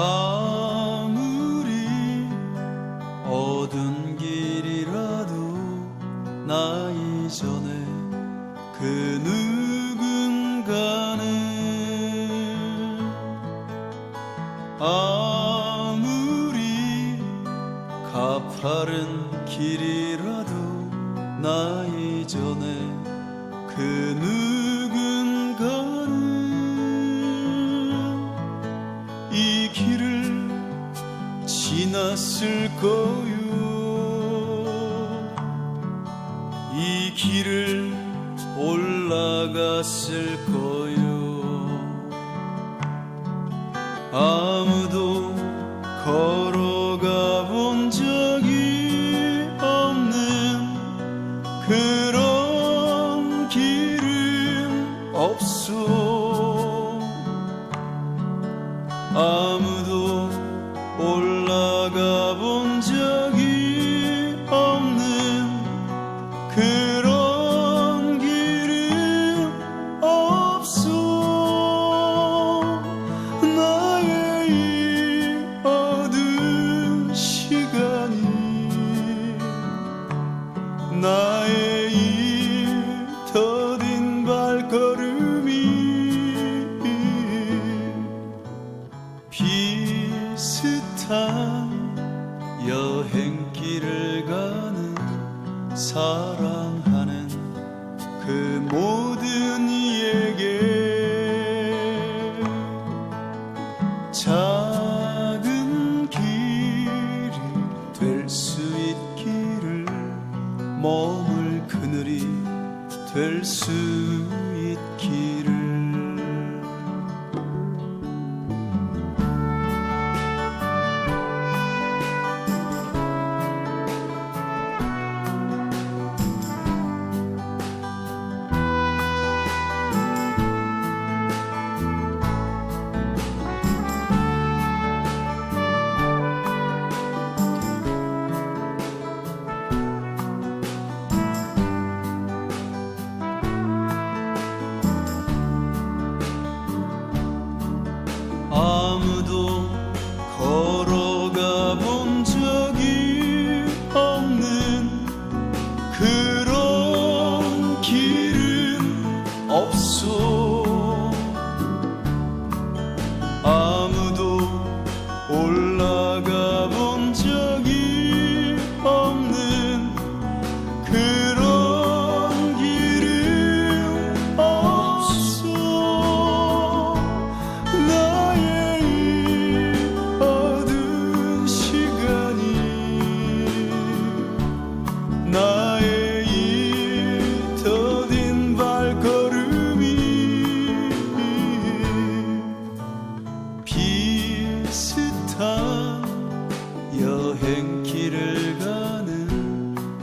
아무리 어두운 길이라도 나 이전에 그 누군가는 아무리 가파른 길이라도 나 이전에 그 누... 지났을 거요. 이 길을 올라갔을 거요. 아무도 걸어가 본 적이 없는 그런 길은 없어 아무도 올라 그런 길은 없어. 나의 이 어두운 시간이 나의 이 더딘 발걸음이 비슷한 여행길을 가는 사랑하는 그 모든 이에게 작은 길이 될 수 있기를 머물 그늘이 될 수 있기를 그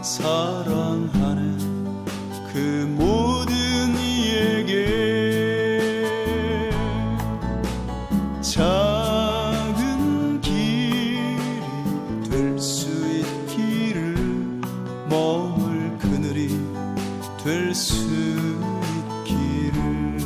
사랑하는 그 모든 이에게 작은 길이 될 수 있기를 머물 그늘이 될 수 있기를